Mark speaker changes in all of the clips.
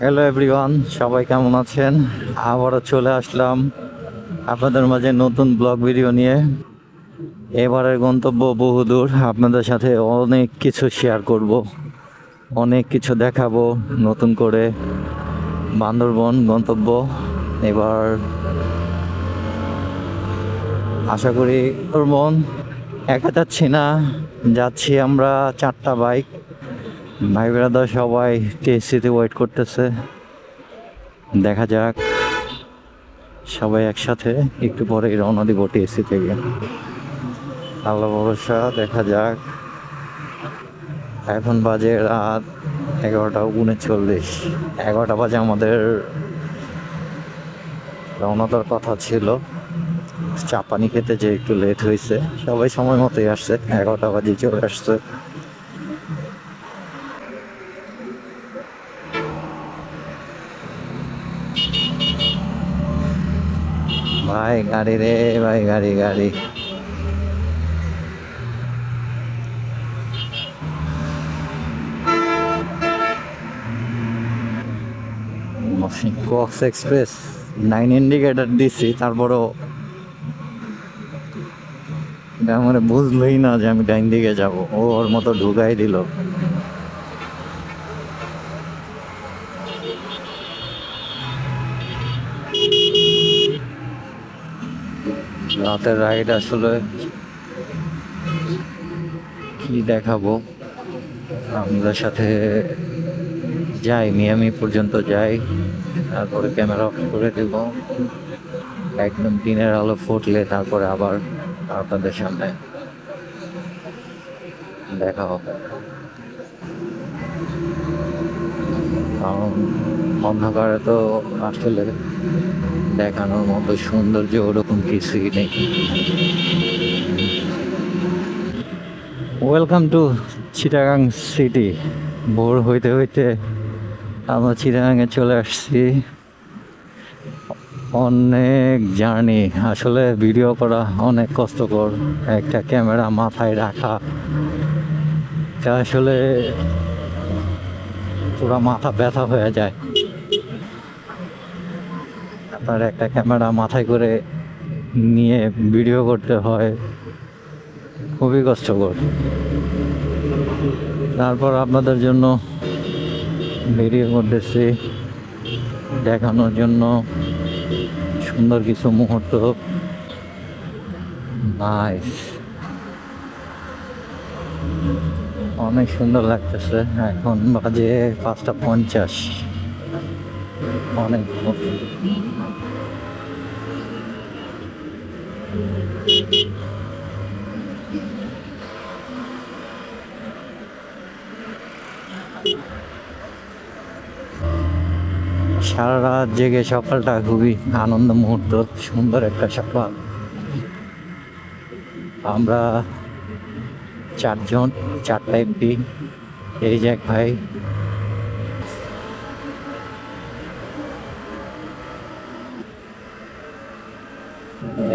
Speaker 1: Hello everyone সবাই কেমন আছেন? আবারও চলে আসলাম আপনাদের মাঝে নতুন ব্লগ ভিডিও নিয়ে। এবারের গন্তব্য বহুদূর। আপনাদের সাথে অনেক কিছু শেয়ার করব, অনেক কিছু দেখাবো, নতুন করে বান্দরবন গন্তব্য। এবার আশা করি বান্দরবন একা যাচ্ছি না, যাচ্ছি আমরা চারটা বাইক ভাই ব্রাদার সবাই টিএসসিতে ওয়েট করতেছে। দেখা যাক। সবাই একসাথে, একটু পরে রওনা দিব টিএসসি থেকে। আল্লাহ ভরসা, দেখা যাক। এখন বাজে রাত এগারোটা উনচল্লিশ। এগারোটা বাজে আমাদের রওনা দেওয়ার কথা ছিল। চা পানি খেতে যে একটু লেট হয়েছে। সবাই সময় মতোই আসছে। এগারোটা বাজে চলে আসছে। ভাই গাড়ি রে, ভাই গাড়ি গাড়ি। কক্স এক্সপ্রেস নাইন ইন্ডিকেটার দিছি, তারপরও আমার বুঝলোই না যে আমি ডাইন দিকে যাব। ও ওর মতো ঢুকাই দিল। রাতের রাইড আসলে কি দেখাবো? আমাদের সাথে যাই, মিয়ামি পর্যন্ত যাই। তারপরে ক্যামেরা অফ করে দেব। একদম দিনের আলো ফুটলে তারপরে আবার আপনাদের সামনে দেখা হবে। কারণ অন্ধকারে তো আসলে দেখানোর মতো সৌন্দর্য ওরকম কিছুই নেই। ওয়েলকাম টু চিটাগাং সিটি ভোর হইতে হইতে আমরা চিটাগাংয়ে চলে আসছি। অনেক জার্নি। আসলে ভিডিও করা অনেক কষ্টকর। একটা ক্যামেরা মাথায় রাখা। আসলে পুরো মাথা ব্যথা হয়ে যায়। আপনার একটা ক্যামেরা মাথায় করে নিয়ে ভিডিও করতে হয়। খুবই কষ্টকর। তারপর আপনাদের জন্য ভিডিও করতেছি, দেখানোর জন্য। সুন্দর কিছু মুহূর্ত। নাইস অনেক সুন্দর লাগতেছে। এখন বাজে পাঁচটা পঞ্চাশ। অনেক সারা রাত জেগে সকালটা খুবই আনন্দ মুহূর্ত, সুন্দর একটা সকাল। আমরা চারজন, চারটা এমপি এই যে এক ভাই।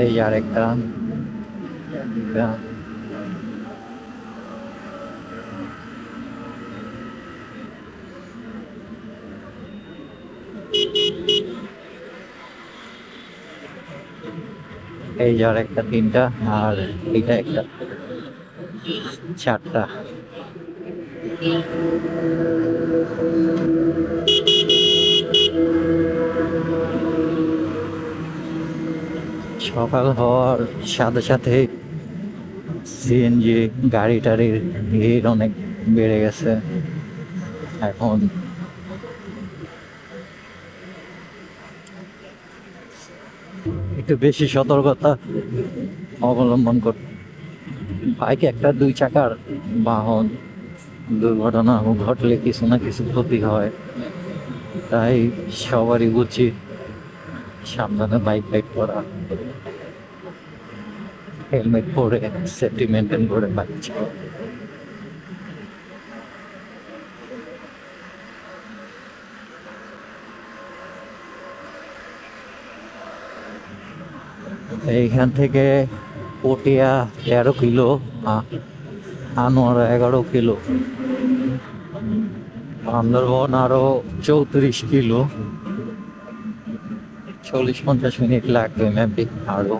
Speaker 1: এই আরেকটা একটা। এই যে একটা তিনটা আর এইটা একটা। চারটা। সকাল হওয়ার সাথে সাথে সিএনজি গাড়ি টাড়ির ভিড় অনেক বেড়ে গেছে। এখন একটু বেশি সতর্কতা অবলম্বন কর বাইক একটা দুই চাকার বাহন দুর্ঘটনা ঘটলে কিছু না কিছু ক্ষতি হয়। তাই সবারই উচিত সাবধানে বাইক রাইড করা। হেলমেট পরে সেফটি মেনটেন করে বাইক এইখান থেকে পটিয়া তেরো কিলো আনোয়ারা এগারো কিলো। বান্দরবন আরও চৌত্রিশ কিলো। চল্লিশ পঞ্চাশ মিনিট লাগবে মেবি আরও।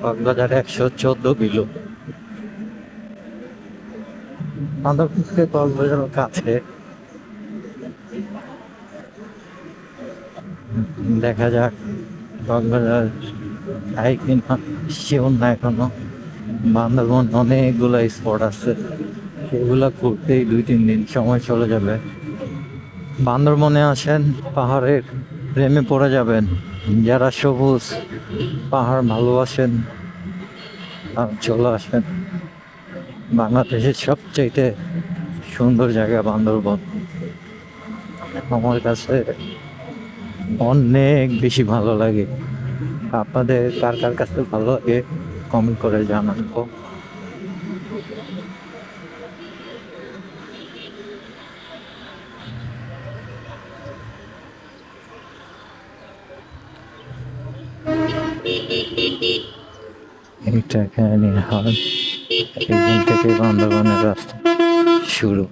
Speaker 1: কক্সবাজার একশো চোদ্দ কিলো। বান্দরবন থেকে কক্সবাজার কাছে। দেখা যাক কক্সবাজার যাই কিনা শিওর না এখনও। বান্দরবন অনেকগুলো স্পট আছে। সেগুলো করতেই দুই, তিন দিন সময় চলে যাবে। বান্দরবনে আসেন, পাহাড়ের প্রেমে পড়ে যাবেন। যারা সবুজ পাহাড় ভালোবাসেন আর চলে আসেন। বাংলাদেশের সবচাইতে সুন্দর জায়গা বান্দরবন। আমার কাছে অনেক বেশি ভালো লাগে। আপনাদের কার কার কাছে ভালো লাগে কমেন্ট করে জানাব এখানে থেকে বান্দরবানের রাস্তা শুরু।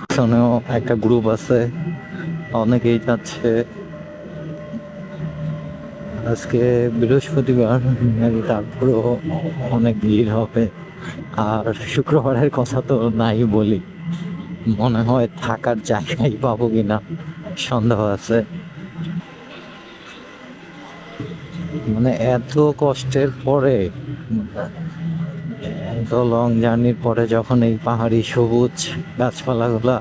Speaker 1: পিছনেও একটা গ্রুপ আছে, অনেকেই যাচ্ছে। আজকে বৃহস্পতিবার নাকি তারপরেও অনেক ভিড় হবে। আর শুক্রবারের কথা তো নাই বলি। মনে হয় থাকার জায়গাই পাবো কিনা, সন্দেহ আছে। মানে এত কষ্টের পরে, এত লং জার্নির পরে যখন এই পাহাড়ি সবুজ গাছপালাগুলা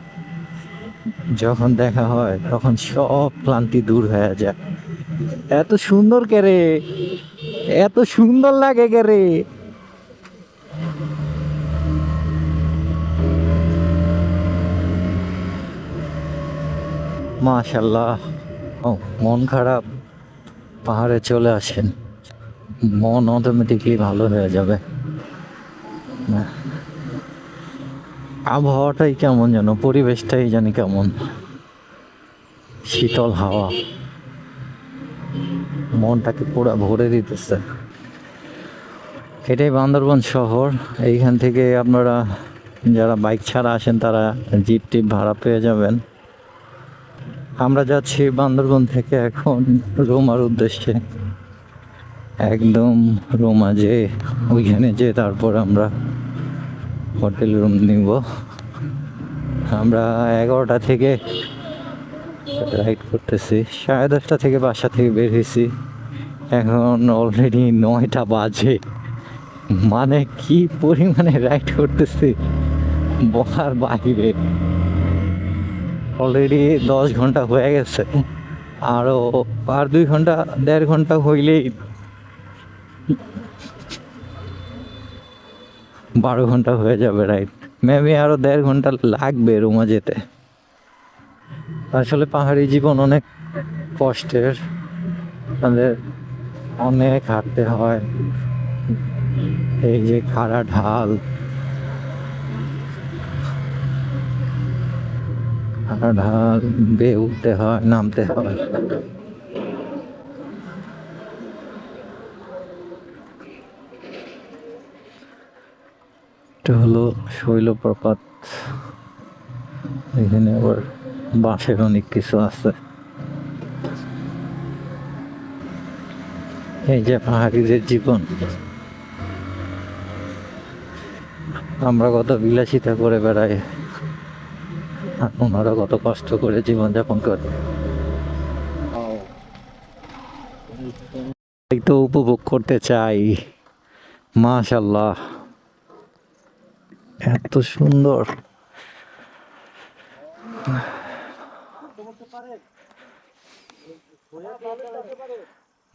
Speaker 1: যখন দেখা হয়, তখন সব ক্লান্তি দূর হয়ে যায়। এত সুন্দর কে রে? এত সুন্দর লাগে কে রে? মাশাল্লাহ মন খারাপ। পাহাড়ে চলে আসেন, মন অটোমেটিকলি ভালো হয়ে যাবে। আবহাওয়াটাই কেমন যেন, পরিবেশটাই জানি কেমন। শীতল হাওয়া। মনটাকে পুরো ভরে দিতেছে। এটাই বান্দরবন শহর। এইখান থেকে আপনারা যারা বাইক ছাড়া আসেন, তারা জিপ টিপ ভাড়া পেয়ে যাবেন। আমরা যাচ্ছি বান্দরবন থেকে এখন রোমার উদ্দেশ্যে। একদম রোমা যে, ওইখানে যে, তারপর আমরা হোটেল রুম নিব। আমরা এগারোটা থেকে রাইড করতেছি। সাড়ে দশটা থেকে বাসা থেকে বের হয়েছি। এখন অলরেডি নয়টা বাজে। মানে কি পরিমাণে রাইড করতেছি বলার বাইরে। অলরেডি দশ ঘণ্টা হয়ে গেছে। আরও আর দুই ঘণ্টা, দেড় ঘণ্টা হইলেই বারো ঘণ্টা হয়ে যাবে রাইট মেবি আরও দেড় ঘণ্টা লাগবে রুমা যেতে। আসলে পাহাড়ি জীবন অনেক কষ্টের। তাদের অনেক হাঁটতে হয়। এই যে খাড়া ঢাল ঢাল বেয়ে উঠতে হয়, নামতে হয়। এটা হলো শৈলপ্রপাত। এখানে আবার বাঁশের অনেক কিছু আছে। এই যে পাহাড়িদের জীবন। আমরা কত বিলাসিতা করে বেড়াই। ওনারা কত কষ্ট করে জীবনযাপন করে। তো উপভোগ করতে চাই। মাশাল্লাহ এত সুন্দর।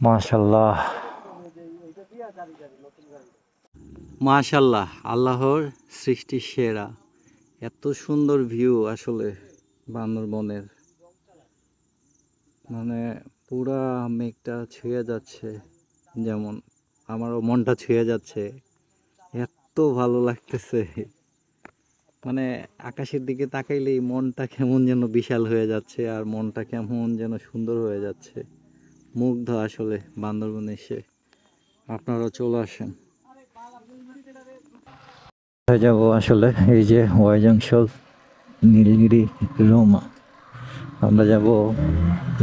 Speaker 1: মাশাল্লাহ মাশাল্লাহ আল্লাহর সৃষ্টি সেরা। এত সুন্দর ভিউ আসলে বান্দরবনের। মানে পুরা মেঘটা ছুঁয়ে যাচ্ছে, যেমন আমারও মনটা ছুঁয়ে যাচ্ছে। এত ভালো লাগতেছে। মানে আকাশের দিকে তাকাইলেই মনটা কেমন যেন বিশাল হয়ে যাচ্ছে আর মনটা কেমন যেন সুন্দর হয়ে যাচ্ছে। মুগ্ধ আসলে বান্দরবনে এসে। আপনারাও চলে আসেন। যাব আসলে? এই যে ওয়াইজাংশল নীলগিরি, রোমা। আমরা যাব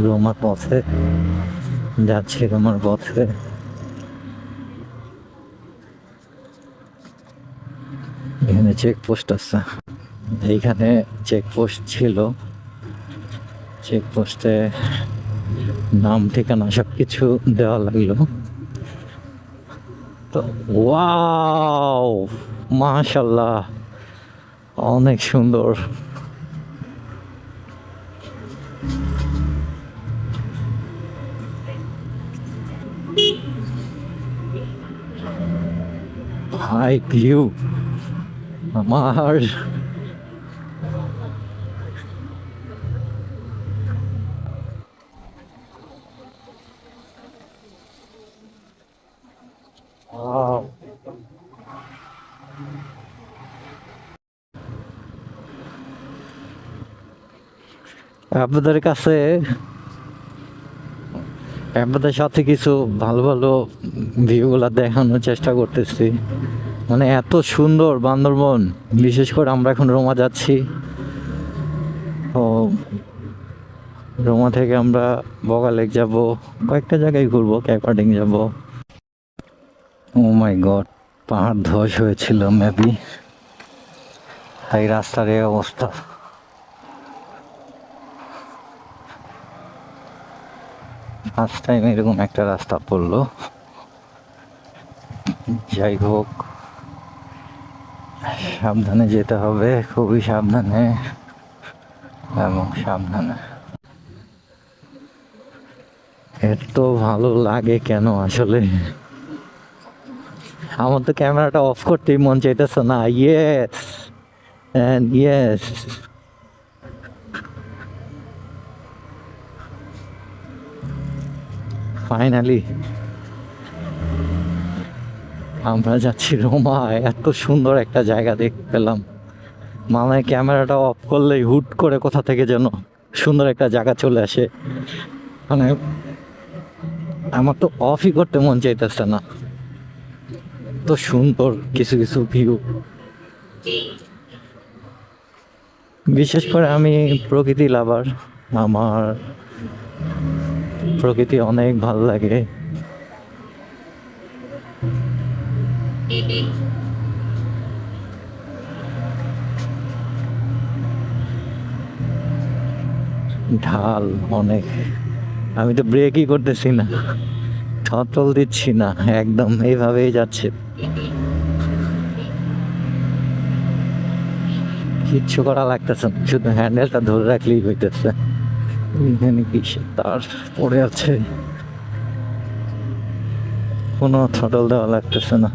Speaker 1: রোমার পথে, যাচ্ছি রোমার পথে। এখানে চেকপোস্ট আছে। এইখানে চেকপোস্ট ছিল। চেকপোস্টে নাম, ঠিকানা সব কিছু দেওয়া লাগল। তো ওয়াও মাশাল্লাহ অনেক সুন্দর হাই ভিউ আমার Wow. আপনাদের কাছে আপনাদের সাথে কিছু ভালো ভালো ভিউগুলো দেখানোর চেষ্টা করতেছি। মানে এত সুন্দর বান্দরবন, বিশেষ করে আমরা এখন রোমা যাচ্ছি। ও রোমা থেকে আমরা বগালেক যাব, কয়েকটা জায়গায় ঘুরবো ক্যাপার্ডিং যাব। ও মাই গড, পাহাড় ধস হয়েছিল, মেবি। এই রাস্তার এই অবস্থা। ফার্স্ট টাইম এরকম একটা রাস্তা পড়ল। যাই হোক, সাবধানে যেতে হবে, খুবই সাবধানে এবং সাবধানে। এত ভালো লাগে কেন আসলে? আমার তো ক্যামেরাটা অফ করতেই মন চাইতেছে না ইয়েস অ্যান্ড ইয়েস ফাইনালি আমরা যাচ্ছি রোমা এত সুন্দর একটা জায়গা দেখতে পেলাম। মানে ক্যামেরাটা অফ করলেই হুট করে কোথা থেকে যেন সুন্দর একটা জায়গা চলে আসে। মানে আমার তো অফই করতে মন চাইতেছে না। তো সুন্দর কিছু কিছু ভিউ বিশেষ করে আমি প্রকৃতি লাভার আমার প্রকৃতি অনেক ভালো লাগে। ঢাল অনেক। আমি তো ব্রেকই করতেছি না। থটল দিচ্ছি না, একদম এইভাবেই যাচ্ছে। কিচ্ছু করা লাগতেছে না, শুধু হ্যান্ডেলটা ধরে রাখলেই হইতেছে। তার আছে? কোনো থটল দেওয়া লাগতেছে না।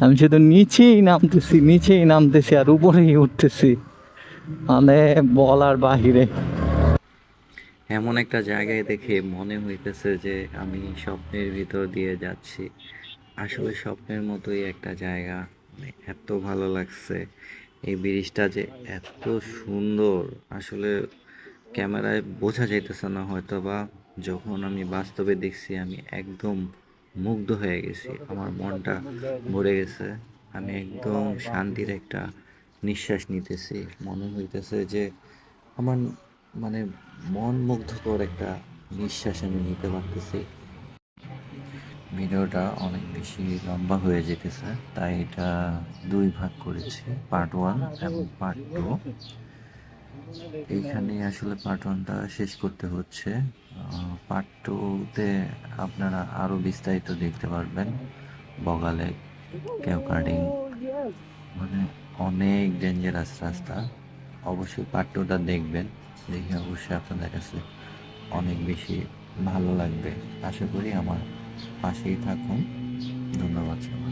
Speaker 1: আমি শুধু নিচেই নামতেছি নিচেই নামতেছি আর উপরেই উঠতেছি। মানে বলার বাহিরে।
Speaker 2: এমন একটা জায়গায় দেখে মনে হইতেছে যে আমি স্বপ্নের ভিতর দিয়ে যাচ্ছি। আসলে স্বপ্নের মতোই একটা জায়গা। মানে এত ভালো লাগছে। এই ব্রিজটা যে এত সুন্দর, আসলে ক্যামেরায় বোঝা যাইতেছে না হয়তো বা যখন আমি বাস্তবে দেখছি, আমি একদম মুগ্ধ হয়ে গেছি। আমার মনটা ভরে গেছে। আমি একদম শান্তির একটা নিঃশ্বাস নিতেছি। মনে হইতেছে যে আমার মানে মন মুগ্ধকর একটা নিঃশ্বাস আমি নিতে পারতেছি। ভিডিওটা অনেক বেশি লম্বা হয়ে যেতেছে, তাই এটা দুই ভাগ করেছি পার্ট ওয়ান এবং পার্ট টু এইখানে আসলে পার্ট ওয়ানটা শেষ করতে হচ্ছে। পার্ট টুতে আপনারা আরও বিস্তারিত দেখতে পারবেন। বগালে কেওকার্ডিং মানে অনেক ডেঞ্জারাস রাস্তা। অবশ্যই পার্ট টুটা দেখবেন, দেখে অবশ্যই আপনাদের কাছে অনেক বেশি ভালো লাগবে। আশা করি আমার পাশেই থাকুন। ধন্যবাদ সবাইকে।